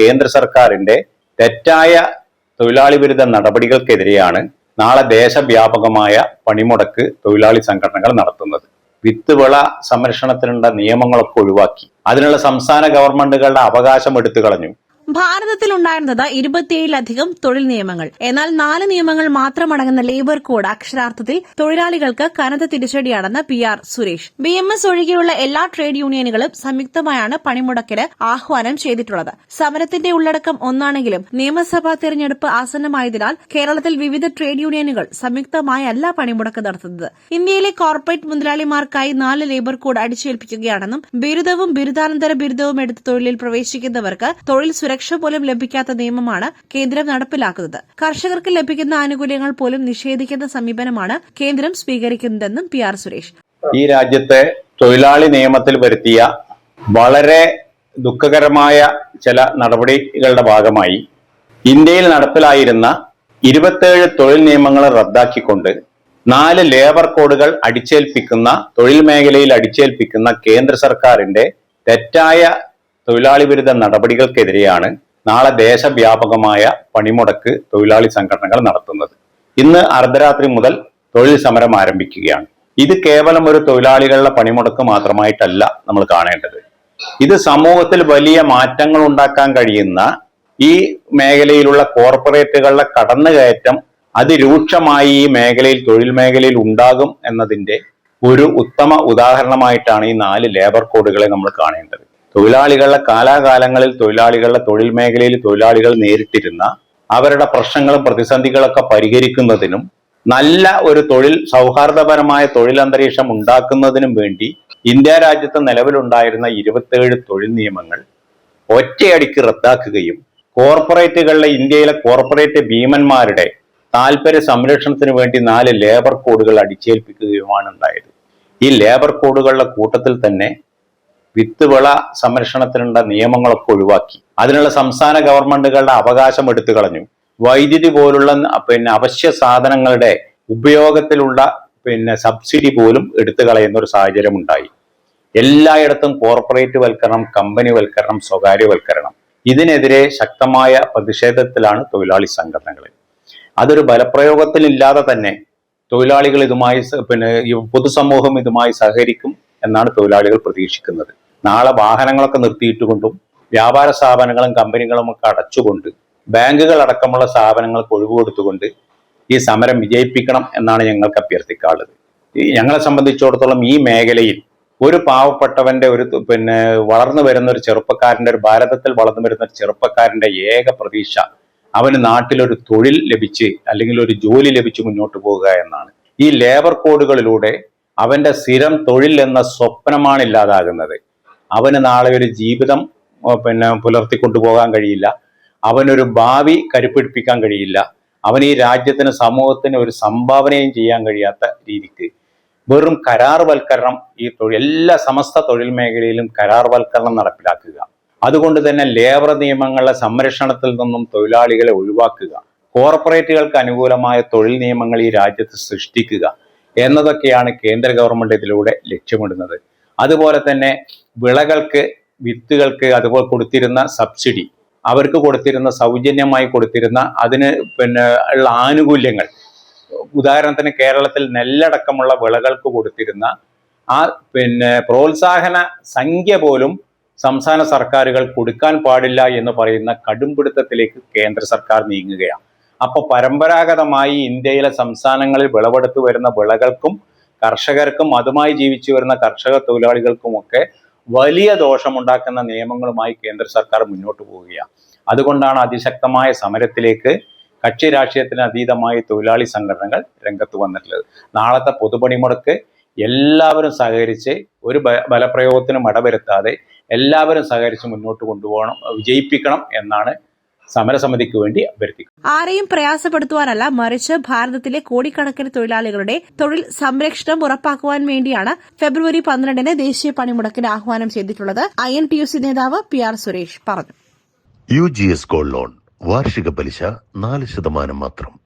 കേന്ദ്ര സർക്കാരിന്റെ തെറ്റായ തൊഴിലാളി വിരുദ്ധ നടപടികൾക്കെതിരെയാണ് നാളെ ദേശവ്യാപകമായ പണിമുടക്ക് തൊഴിലാളി സംഘടനകൾ നടത്തുന്നത്. വിത്തുവിള സംരക്ഷണത്തിനുള്ള നിയമങ്ങളൊക്കെ ഒഴിവാക്കി. അതിനുള്ള സംസ്ഥാന ഗവൺമെന്റുകളുടെ അവകാശം എടുത്തു കളഞ്ഞു ഭാരതത്തിൽ ഉണ്ടായിരുന്നത് ഇരുപത്തിയേഴിലധികം തൊഴിൽ നിയമങ്ങൾ. എന്നാൽ നാല് നിയമങ്ങൾ മാത്രമടങ്ങുന്ന ലേബർ കോഡ് അക്ഷരാർത്ഥത്തിൽ തൊഴിലാളികൾക്ക് കനത്ത തിരിച്ചടിയാണെന്ന് P R Suresh. B M S ഒഴികെയുള്ള എല്ലാ ട്രേഡ് യൂണിയനുകളും സംയുക്തമായാണ് പണിമുടക്കിന് ആഹ്വാനം ചെയ്തിട്ടുള്ളത്. സമരത്തിന്റെ ഉള്ളടക്കം ഒന്നാണെങ്കിലും നിയമസഭാ തെരഞ്ഞെടുപ്പ് ആസന്നമായതിനാൽ കേരളത്തിൽ വിവിധ ട്രേഡ് യൂണിയനുകൾ സംയുക്തമായല്ല പണിമുടക്ക് നടത്തുന്നത്. ഇന്ത്യയിലെ കോർപ്പറേറ്റ് മുതലാളിമാർക്കായി നാല് ലേബർ കോഡ് അടിച്ചേൽപ്പിക്കുകയാണെന്നും ബിരുദവും ബിരുദാനന്തര ബിരുദവും എടുത്ത് തൊഴിലിൽ പ്രവേശിക്കുന്നവർക്ക് തൊഴിൽ സുരക്ഷ പോലും ലഭിക്കാത്ത നിയമമാണ് കേന്ദ്രം നടപ്പിലാക്കുന്നത്. കർഷകർക്ക് ലഭിക്കുന്ന ആനുകൂല്യങ്ങൾ പോലും നിഷേധിക്കുന്ന സമീപനമാണ് കേന്ദ്രം സ്വീകരിക്കുന്നതെന്നും പി ആർ സുരേഷ്. ഈ രാജ്യത്തെ തൊഴിലാളി നിയമത്തിൽ വരുത്തിയ വളരെ ദുഃഖകരമായ ചില നടപടികളുടെ ഭാഗമായി ഇന്ത്യയിൽ നടപ്പിലായിരുന്ന ഇരുപത്തേഴ് തൊഴിൽ നിയമങ്ങൾ റദ്ദാക്കിക്കൊണ്ട് നാല് ലേബർ കോഡുകൾ അടിച്ചേൽപ്പിക്കുന്ന തൊഴിൽ മേഖലയിൽ അടിച്ചേൽപ്പിക്കുന്ന കേന്ദ്ര സർക്കാരിന്റെ തെറ്റായ തൊഴിലാളി വിരുദ്ധ നടപടികൾക്കെതിരെയാണ് നാളെ ദേശവ്യാപകമായ പണിമുടക്ക് തൊഴിലാളി സംഘടനകൾ നടത്തുന്നത്. ഇന്ന് അർദ്ധരാത്രി മുതൽ തൊഴിൽ സമരം ആരംഭിക്കുകയാണ്. ഇത് കേവലം ഒരു തൊഴിലാളികളുടെ പണിമുടക്ക് മാത്രമായിട്ടല്ല നമ്മൾ കാണേണ്ടത്. ഇത് സമൂഹത്തിൽ വലിയ മാറ്റങ്ങൾ ഉണ്ടാക്കാൻ കഴിയുന്ന ഈ മേഖലയിലുള്ള കോർപ്പറേറ്റുകളുടെ കടന്നുകയറ്റം അതിരൂക്ഷമായി ഈ മേഖലയിൽ തൊഴിൽ മേഖലയിൽ ഉണ്ടാകും എന്നതിന്റെ ഒരു ഉത്തമ ഉദാഹരണമായിട്ടാണ് ഈ നാല് ലേബർ കോഡുകളെ നമ്മൾ കാണേണ്ടത്. തൊഴിലാളികളുടെ കാലാകാലങ്ങളിൽ തൊഴിലാളികളുടെ തൊഴിൽ മേഖലയിൽ തൊഴിലാളികൾ നേരിട്ടിരുന്ന അവരുടെ പ്രശ്നങ്ങളും പ്രതിസന്ധികളൊക്കെ പരിഹരിക്കുന്നതിനും നല്ല ഒരു തൊഴിൽ സൗഹാർദ്ദപരമായ തൊഴിൽ അന്തരീക്ഷം ഉണ്ടാക്കുന്നതിനും വേണ്ടി ഇന്ത്യ രാജ്യത്ത് നിലവിലുണ്ടായിരുന്ന ഇരുപത്തേഴ് തൊഴിൽ നിയമങ്ങൾ ഒറ്റയടിക്ക് റദ്ദാക്കുകയും കോർപ്പറേറ്റുകളിലെ ഇന്ത്യയിലെ കോർപ്പറേറ്റ് ഭീമന്മാരുടെ താല്പര്യ സംരക്ഷണത്തിന് വേണ്ടി നാല് ലേബർ കോഡുകൾ അടിച്ചേൽപ്പിക്കുകയുമാണ് ഉണ്ടായത്. ഈ ലേബർ കോഡുകളുടെ കൂട്ടത്തിൽ തന്നെ വിത്തുവിള സംരക്ഷണത്തിനുള്ള നിയമങ്ങളൊക്കെ ഒഴിവാക്കി. അതിനുള്ള സംസ്ഥാന ഗവൺമെന്റുകളുടെ അവകാശം എടുത്തു കളഞ്ഞു. വൈദ്യുതി പോലുള്ള പിന്നെ അവശ്യ സാധനങ്ങളുടെ ഉപയോഗത്തിലുള്ള പിന്നെ സബ്സിഡി പോലും എടുത്തു കളയുന്ന ഒരു സാഹചര്യം ഉണ്ടായി. എല്ലായിടത്തും കോർപ്പറേറ്റ് വൽക്കരണം കമ്പനി വൽക്കരണം സ്വകാര്യവൽക്കരണം ഇതിനെതിരെ ശക്തമായ പ്രതിഷേധത്തിലാണ് തൊഴിലാളി സംഘടനകൾ. അതൊരു ബലപ്രയോഗത്തിലില്ലാതെ തന്നെ തൊഴിലാളികൾ ഇതുമായി പിന്നെ പൊതുസമൂഹം ഇതുമായി സഹകരിക്കും എന്നാണ് തൊഴിലാളികൾ പ്രതീക്ഷിക്കുന്നത്. നാളെ വാഹനങ്ങളൊക്കെ നിർത്തിയിട്ടുകൊണ്ടും വ്യാപാര സ്ഥാപനങ്ങളും കമ്പനികളും ഒക്കെ അടച്ചുകൊണ്ട് ബാങ്കുകൾ അടക്കമുള്ള സ്ഥാപനങ്ങൾക്ക് ഒഴിവ് കൊടുത്തുകൊണ്ട് ഈ സമരം വിജയിപ്പിക്കണം എന്നാണ് ഞങ്ങൾക്ക് അഭ്യർത്ഥിക്കാനുള്ളത്. ഞങ്ങളെ സംബന്ധിച്ചിടത്തോളം ഈ മേഖലയിൽ ഒരു പാവപ്പെട്ടവന്റെ ഒരു പിന്നെ വളർന്നു വരുന്ന ഒരു ചെറുപ്പക്കാരന്റെ ഒരു ഭാരതത്തിൽ വളർന്നു വരുന്ന ഒരു ചെറുപ്പക്കാരന്റെ ഏക പ്രതീക്ഷ അവന് നാട്ടിലൊരു തൊഴിൽ ലഭിച്ച് അല്ലെങ്കിൽ ഒരു ജോലി ലഭിച്ച് മുന്നോട്ട് പോകുക എന്നാണ്. ഈ ലേബർ കോഡുകളിലൂടെ അവന്റെ സ്ഥിരം തൊഴിൽ എന്ന സ്വപ്നമാണ് ഇല്ലാതാകുന്നത്. അവന് നാളെ ഒരു ജീവിതം പിന്നെ പുലർത്തിക്കൊണ്ടുപോകാൻ കഴിയില്ല. അവനൊരു ഭാവി കരുപ്പിടിപ്പിക്കാൻ കഴിയില്ല. അവൻ ഈ രാജ്യത്തിന് സമൂഹത്തിന് ഒരു സംഭാവനയും ചെയ്യാൻ കഴിയാത്ത രീതിക്ക്. വെറും കരാർവൽക്കരണം ഈ തൊഴിൽ എല്ലാ സമസ്ത തൊഴിൽ മേഖലയിലും കരാർവൽക്കരണം നടപ്പിലാക്കുക. അതുകൊണ്ട് തന്നെ ലേബർ നിയമങ്ങളുടെ സംരക്ഷണത്തിൽ നിന്നും തൊഴിലാളികളെ ഒഴിവാക്കുക. കോർപ്പറേറ്റുകൾക്ക് അനുകൂലമായ തൊഴിൽ നിയമങ്ങൾ ഈ രാജ്യത്ത് സൃഷ്ടിക്കുക എന്നതൊക്കെയാണ് കേന്ദ്ര ഗവൺമെന്റ് ഇതിലൂടെ ലക്ഷ്യമിടുന്നത്. അതുപോലെ തന്നെ വിളകൾക്ക് വിത്തുകൾക്ക് അതുപോലെ കൊടുത്തിരുന്ന സബ്സിഡി അവർക്ക് കൊടുത്തിരുന്ന സൗജന്യമായി കൊടുത്തിരുന്ന അതിന് പിന്നെ ഉള്ള ആനുകൂല്യങ്ങൾ. ഉദാഹരണത്തിന് കേരളത്തിൽ നെല്ലടക്കമുള്ള വിളകൾക്ക് കൊടുത്തിരുന്ന ആ പിന്നെ പ്രോത്സാഹന സംഖ്യ പോലും സംസ്ഥാന സർക്കാരുകൾ കൊടുക്കാൻ പാടില്ല എന്ന് പറയുന്ന കടുംപിടുത്തത്തിലേക്ക് കേന്ദ്ര സർക്കാർ നീങ്ങുകയാണ്. അപ്പോൾ പരമ്പരാഗതമായി ഇന്ത്യയിലെ സംസ്ഥാനങ്ങളിൽ വിളവെടുത്തു വരുന്ന വിളകൾക്കും കർഷകർക്കും അതുമായി ജീവിച്ചു വരുന്ന കർഷക തൊഴിലാളികൾക്കുമൊക്കെ വലിയ ദോഷമുണ്ടാക്കുന്ന നിയമങ്ങളുമായി കേന്ദ്ര സർക്കാർ മുന്നോട്ട് പോവുകയാണ്. അതുകൊണ്ടാണ് അതിശക്തമായ സമരത്തിലേക്ക് കക്ഷി രാഷ്ട്രീയത്തിന് അതീതമായി തൊഴിലാളി സംഘടനകൾ രംഗത്ത് വന്നിട്ടുള്ളത്. നാളത്തെ പൊതുപണിമുടക്ക് എല്ലാവരും സഹകരിച്ച് ഒരു ബലപ്രയോഗത്തിനും ഇടവരുത്താതെ എല്ലാവരും സഹകരിച്ച് മുന്നോട്ട് കൊണ്ടുപോകണം വിജയിപ്പിക്കണം എന്നാണ് സമരസമിതിക്ക് വേണ്ടി അഭ്യർത്ഥിക്കും ആരെയും പ്രയാസപ്പെടുത്തുവാനല്ല മറിച്ച് ഭാരതത്തിലെ കോടിക്കണക്കിന് തൊഴിലാളികളുടെ തൊഴിൽ സംരക്ഷണം ഉറപ്പാക്കുവാൻ വേണ്ടിയാണ് ഫെബ്രുവരി പന്ത്രണ്ടിന് ദേശീയ പണിമുടക്കിന് ആഹ്വാനം ചെയ്തിട്ടുള്ളത് I N T U C നേതാവ് പി ആർ സുരേഷ് പറഞ്ഞു. U G S gold loan വാർഷിക പലിശ നാല് ശതമാനം മാത്രം.